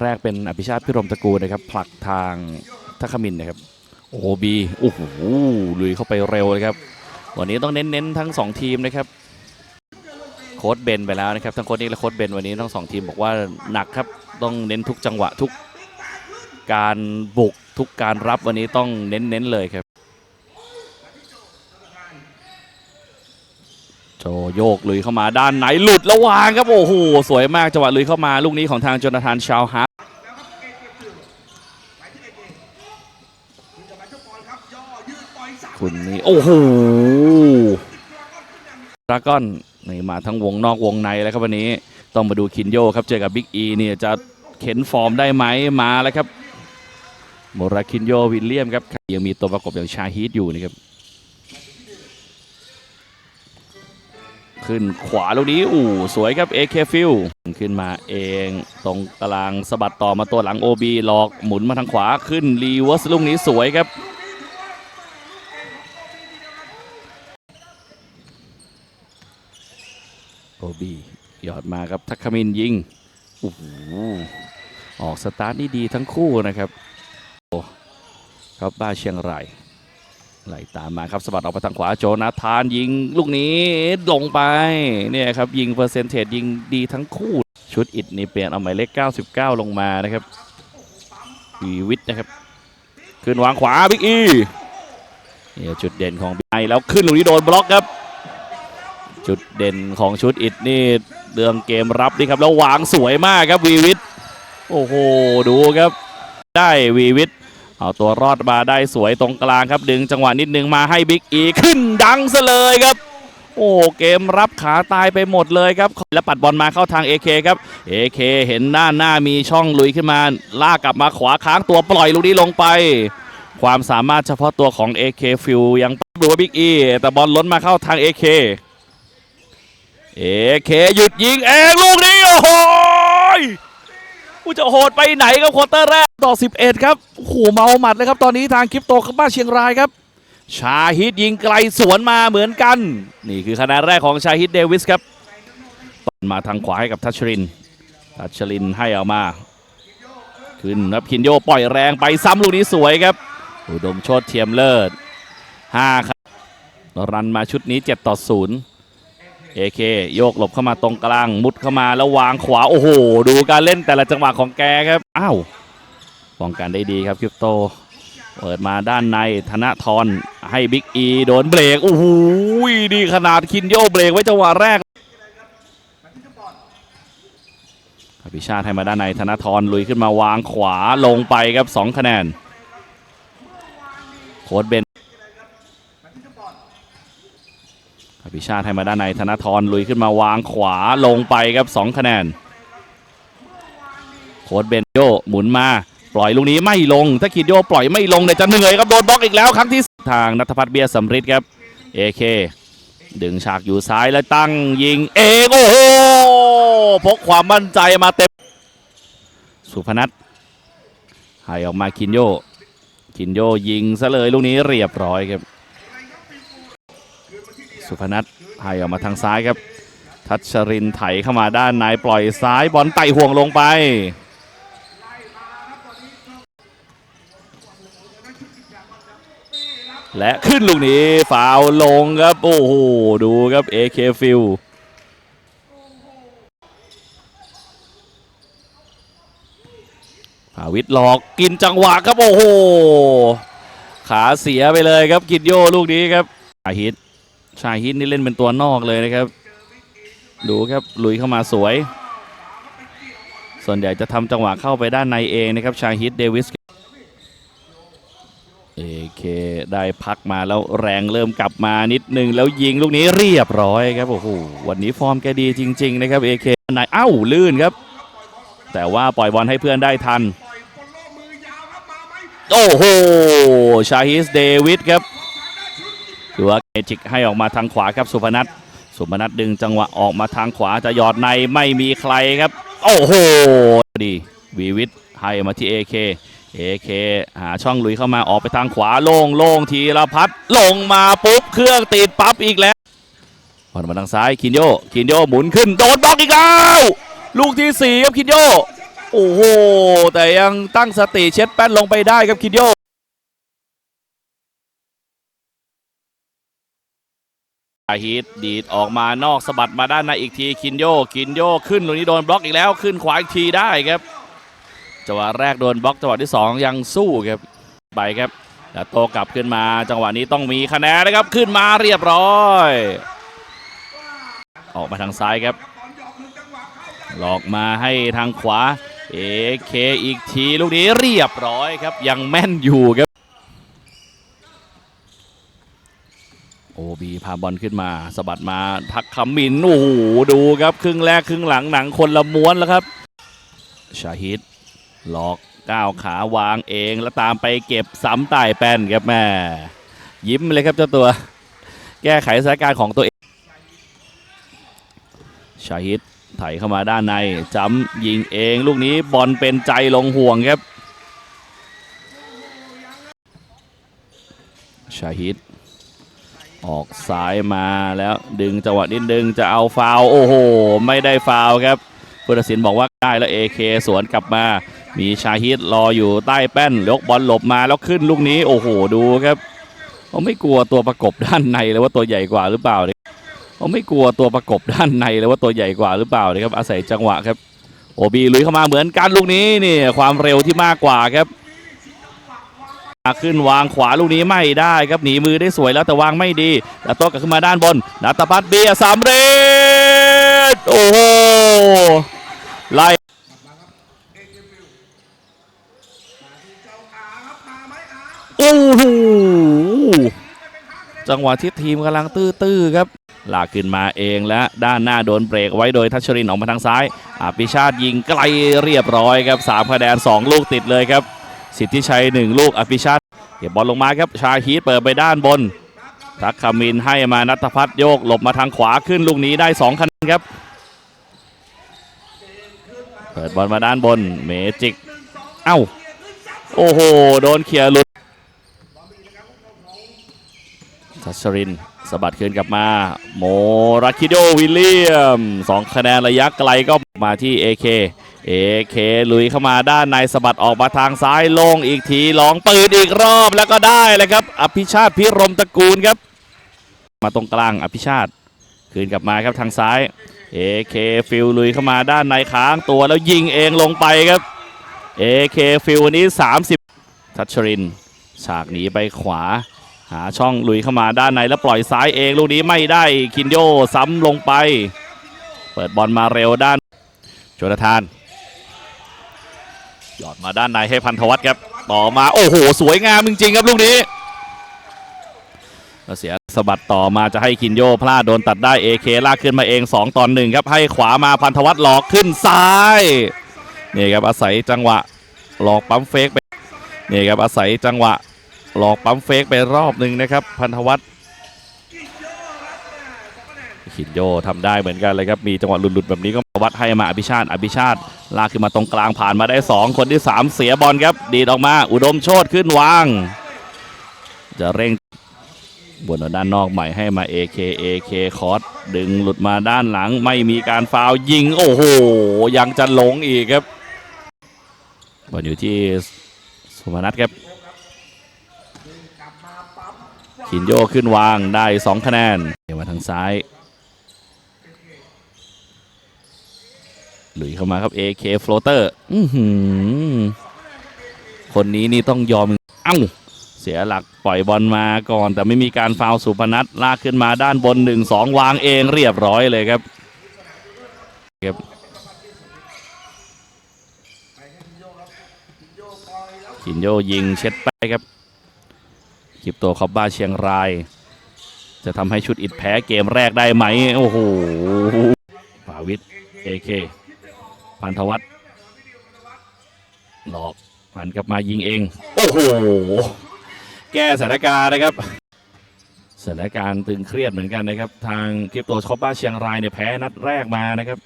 แรกเป็นอภิชาติพิรมตระกูลนะครับ ผลักทางทัคมินนะครับ โอบีโอ้โหลุยเข้าไปเร็วเลยครับ วันนี้ต้องเน้นๆทั้งสองทีมนะครับ โค้ดเบนไปแล้วนะครับ ทั้งโค้ดนิกและโค้ดเบนวันนี้ทั้งสองทีมบอกว่าหนักครับ ต้องเน้นทุกจังหวะทุกการบุกทุกการรับวันนี้ต้องเน้นๆเลยครับ โจโยกลุยเข้ามาด้านไหนหลุดระวางครับโอ้โหสวยมากจังหวะลุยเข้ามาลูกนี้ของทางจนาธานชาวฮาร์คุณนี่โอ้โหดราก้อนนี่มาทั้งวงนอกวงในแล้วครับวันนี้ต้องมาดูคินโยครับเจอกับบิ๊กอีเนี่ยจะเข็นฟอร์มได้ไหมมาแล้วครับโมราคินโยวิลเลียมครับยังมีตัวประกบอย่างชาฮีตอยู่นะครับ ขึ้นขวาลูกนี้อู้สวยครับ AK ฟิลขึ้นมาเองตรงกลางสะบัดต่อมาตัวหลัง OB หลอกหมุนมาทางขวาขึ้นรีเวิร์สลูกนี้สวยครับ OB หยอดมาครับทักคมินยิงโอ้โหออกสตาร์ทนี่ดีทั้งคู่นะครับโอ้ครับบ้าเชียงราย ไหลตามมาครับสะบัดออกไปทางขวาโจนาธานยิงลูกนี้ลงไปเนี่ยครับยิงเปอร์เซนเทจยิงดีทั้งคู่ชุดอิดนี่เปลี่ยนเอาหมายเลข 99 ลงมานะครับวีวิทนะครับ ขึ้นวางขวาบิ๊กอีเนี่ยจุดเด่นของบิ๊กไอแล้วขึ้นลูกนี้โดนบล็อกครับ จุดเด่นของชุดอิดนี่เรื่องเกมรับนี่ครับแล้ววางสวยมากครับวีวิทโอ้โหดูครับ ได้วีวิท เอาตัวรอดมาได้สวยตรงกลางครับดึงจังหวะนิดนึงมาให้บิ๊กอีขึ้นดังซะเลยครับ โอ้เกมรับขาตายไปหมดเลยครับ แล้วปัดบอลมาเข้าทาง AK ครับ AK เห็นหน้าหน้ามีช่องลุยขึ้นมาลากกลับมาขวาค้างตัวปล่อยลูกนี้ลงไป ความสามารถเฉพาะตัวของ AK ฟิลยังดูว่าบิ๊กอีแต่บอลล้นมาเข้าทาง AK AK หยุดยิงเองลูกนี้โอ้โหกูจะโหดไปไหนครับควอเตอร์แรก ต่อ 11 ครับโอ้โหเมาหมัดเลยครับตอนนี้ทางคริปโตบ้านเชียงรายครับ ชาฮิตยิงไกลสวนมาเหมือนกัน นี่คือคะแนนแรกของชาฮิตเดวิสครับต้นมาทางขวาให้กับทัชริน ทัชรินให้เอามา ขึ้นครับคินโยปล่อยแรงไปซ้ำลูกนี้สวยครับ อุดมโชตเทียมเลิศ5ครับรันมาชุดนี้ 7 ต่อ 0เอเคโยกหลบเข้ามาตรงกลาง มุดเข้ามาแล้ววางขวา โอ้โห ดูการเล่นแต่ละจังหวะของแกครับ อ้าว ป้องกันได้ดีครับคริปโต เปิดมาด้านในธนทรให้บิ๊กอีโดนเบรกโอ้โหดีขนาดคินโยเบรกไว้จังหวะแรกอภิชาติให้มาด้านในธนทรลุยขึ้นมาวางขวาลงไปครับ2คะแนน โค้ดเบนอภิชาติให้มาด้านในธนทรลุยขึ้นมาวางขวาลงไปครับ2คะแนน โค้ดเบนโยหมุนมา ปล่อยลูกนี้ไม่ลง ถ้าคิดโยปล่อยไม่ลงเนี่ยจะเหนื่อยครับโดนบล็อกอีกแล้วครั้งที่ทางนัทพัฒน์เบียร์สำริดครับเอเคดึงฉากอยู่ซ้ายแล้วตั้งยิงเองโอ้โหพกความมั่นใจมาเต็ม สุพนัทให้ออกมาคินโยคินโยยิงซะเลยลูกนี้เรียบร้อยครับ สุพนัทให้ออกมาทางซ้ายครับ ทัชรินไถเข้ามาด้านในปล่อยซ้ายบอลไต่ห่วงลงไป และขึ้นลูกนี้ฟาวลงครับ โอ้โห ดูครับ AK ฟิลภาวิทหลอกกินจังหวะครับ โอ้โห ขาเสียไปเลยครับ กินโยลูกนี้ครับอาฮิต ชาฮิตนี่เล่นเป็นตัวนอกเลยนะครับ ดูครับลุยเข้ามาสวย ส่วนใหญ่จะทำจังหวะเข้าไปด้านในเองนะครับ ชาฮิตเดวิส เอเคได้พักมาแล้วแรงเริ่มกลับมานิดนึง แล้วยิงลูกนี้เรียบร้อยครับโอ้โหวันนี้ฟอร์มแกดีจริง ๆ นะครับเอเคนายเอ้าลื่นครับ แต่ว่าปล่อยบอลให้เพื่อนได้ทัน โอ้โหชาฮิสเดวิสครับถือว่าเมจิกให้ออกมาทางขวาครับสุพนัทสุพนัทดึงจังหวะออกมาทางขวาจะหยอดในไม่มีใครครับ โอ้โหดีวีวิทให้มาที่ AK AK หาช่องลุยเข้ามาออกไปทางขวาโล่งโล่งทีละพัดลงมาปุ๊บเครื่องติดปั๊บอีกแล้วบอลมาทางซ้ายคินโยคินโยหมุนขึ้นโดนบล็อกอีกแล้วลูกที่สี่ครับคินโยโอ้โหแต่ยังตั้งสติเช็ดแป้นลงไปได้ครับคินโยาฮิตดีดออกมานอกสะบัดมาด้านในอีกทีคินโยคินโยขึ้นตรงนี้โดนบล็อกอีกแล้วขึ้นขวาอีกทีได้ครับ จังหวะแรกโดนบล็อกจังหวะที่สองยังสู้ครับไปครับแล้วโตกลับขึ้นมาจังหวะนี้ต้องมีคะแนนนะครับขึ้นมาเรียบร้อย ออกมาทางซ้ายครับ หลอกมาให้ทางขวาเอเคอีกทีลูกนี้เรียบร้อยครับยังแม่นอยู่ครับโอบีพาบอลขึ้นมาสะบัดมาทักคำมินโอ้โหดูครับ ครึ่งแรกครึ่งหลังหนังคนละม้วนแล้วครับชาฮิด หลอกก้าวขาวางเองแล้วตามไปเก็บซ้ำใต้แป้นครับแม่ยิ้มเลยครับเจ้าตัว แก้ไขสถานการณ์ของตัวเองชาฮิดไถเข้ามาด้านในจำยิงเองลูกนี้บอลเป็นใจลงห่วงครับชาฮิดออกซ้ายมาแล้วดึงจังหวะนิดดึงจะเอาฟาวโอ้โห ไม่ได้ฟาวครับผู้ตัดสินบอกว่าได้แล้วเอเคสวนกลับมา มีชาฮิดรออยู่ใต้แป้นยกบอลหลบมาแล้วขึ้นลูกนี้โอ้โหดูครับเขาไม่กลัวตัวประกบด้านในเลยว่าตัวใหญ่กว่าหรือเปล่าเนี่ยเขาไม่กลัวตัวประกบด้านในเลยว่าตัวใหญ่กว่าหรือเปล่านะครับอาศัยจังหวะครับโอบีลุยเข้ามาเหมือนกันลูกนี้นี่ความเร็วที่มากกว่าครับขึ้นวางขวาลูกนี้ไม่ได้ครับหนีมือได้สวยแล้วแต่วางไม่ดีแล้วโต้กลับขึ้นมาด้านบนนัตพัฒเบียร์สำเร็จโอ้โหไล่ โอ้โหจังหวะที่ทีมกำลังตื้อๆครับลากขึ้นมาเองและด้านหน้าโดนเบรกไว้โดยทัชรินออกมาทางซ้ายอภิชาติยิงไกลเรียบร้อยครับ3คะแนน2ลูกติดเลยครับ สิทธิชัย 1 ลูกอภิชาติเก็บบอลลงมาครับชาฮีตเปิดไปด้านบนทักคามินให้มานัทพัฒน์โยกหลบมาทางขวาขึ้นลูกนี้ได้2คะแนนครับ เปิดบอลมาด้านบนเมจิก เอ้า โอ้โห โดนเคลียร์หลุด ทัชรินสะบัดคืนกลับมา โมราคิโดวิลเลียมสองคะแนนระยะไกลก็มาที่ AK AK ลุยเข้ามาด้านในสะบัดออกมาทางซ้ายลงอีกทีลองปืนอีกรอบแล้วก็ได้เลยครับ อภิชาติพิรมตระกูลครับ มาตรงกลางอภิชาติคืนกลับมาครับทางซ้าย AK ฟิลลุยเข้ามาด้านในค้างตัวแล้วยิงเองลงไปครับ AK ฟิลวันนี้ 30 ทัชริน ฉากหนีไปขวา หาช่องลุยเข้ามาด้านในแล้วปล่อยซ้ายเองลูกนี้ไม่ได้คินโยซ้ำลงไป เปิดบอลมาเร็วด้านโจนาธานหยอดมาด้านในให้พันธวัฒน์ครับต่อมาโอ้โห สวยงามจริงๆครับลูกนี้เสียสะบัดต่อมาจะให้คินโยพลาดโดนตัดได้เอเคลากขึ้นมาเอง 2ตอนหนึ่งครับให้ขวามาพันธวัฒน์หลอกขึ้นซ้ายนี่ครับอาศัยจังหวะหลอกปั๊มเฟกไปนี่ครับอาศัยจังหวะ หลอกปั๊มเฟกไปรอบหนึ่งนะครับ พันธวัฒน์ขินโยทำได้เหมือนกันเลยครับ มีจังหวะหลุดๆแบบนี้ก็วัดให้มาอภิชาติ อภิชาติ ลากขึ้นมาตรงกลางผ่านมาได้ 2 คนที่ 3 เสียบอลครับ ดีดออกมา อุดมโชดขึ้นวาง จะเร่งบนด้านนอกใหม่ให้มา AK AK คอร์สดึงหลุดมาด้านหลังไม่มีการฟาวยิง โอ้โห ยังจะหลงอีกครับบอลอยู่ที่สุพนัทครับ ขินโยขึ้นวางได้ 2 คะแนนเดี๋ยวมาทางซ้าย หลุยเข้ามาครับ AK floater อื้อหือคนนี้นี่ต้องยอมเอ้าเสียหลักปล่อยบอลมาก่อน แต่ไม่มีการฟาวสุพนัทลากขึ้นมาด้านบน 1-2 วางเองเรียบร้อยเลยครับครับขินโยยิงเช็ดไปครับ คลิปตัวคอบบ้าเชียงราย จะทำให้ชุดอิดแพ้เกมแรกได้ไหม โอ้โหฝาวิทเอเคพันธวัฒน์หลอกผันกลับมายิงเอง โอ้โห แก้สถานการณ์นะครับสถานการณ์ตึงเครียดเหมือนกันนะครับ ทางคลิปตัวคอบบ้าเชียงรายเนี่ยแพ้นัดแรกมานะครับ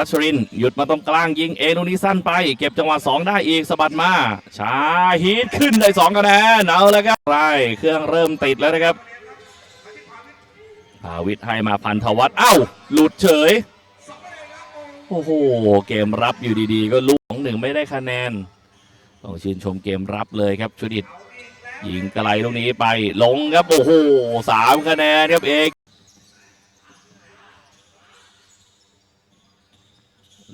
ทัชริน หยุดมาตรงกลางยิงเองตรงนี้สั้นไป เก็บจังหวะ 2 ได้อีกสะบัดมา ชาฮีทขึ้นได้2คะแนนเอาแล้วครับไรเครื่องเริ่มติดแล้วนะครับภาวิทย์ให้มาพันธวัฒน์เอ้า หลุดเฉย โอ้โห เกมรับอยู่ดีๆ ก็ลูกของหนึ่งไม่ได้คะแนน ต้องชื่นชมเกมรับเลยครับชุดิตยิงไกลตรงนี้ไปลงครับ โอ้โหสามคะแนนครับเอก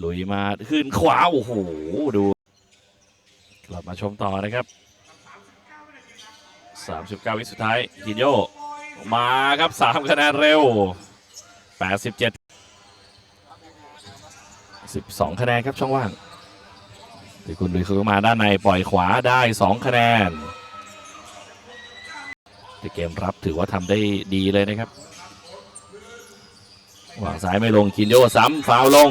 ลุย มาขึ้นขวา โอ้โห ดู กลับมาชมต่อนะครับ 39 วิสุดท้ายกินโยมาครับ 3 คะแนนเร็ว 87 12 คะแนนครับช่องว่างทีคุณดุยคือมาด้านในปล่อยขวาได้ 2 คะแนนแต่เกมรับถือว่าทำได้ดีเลยนะครับวางซ้ายไม่ลงคินโยซ้ำฟาวลง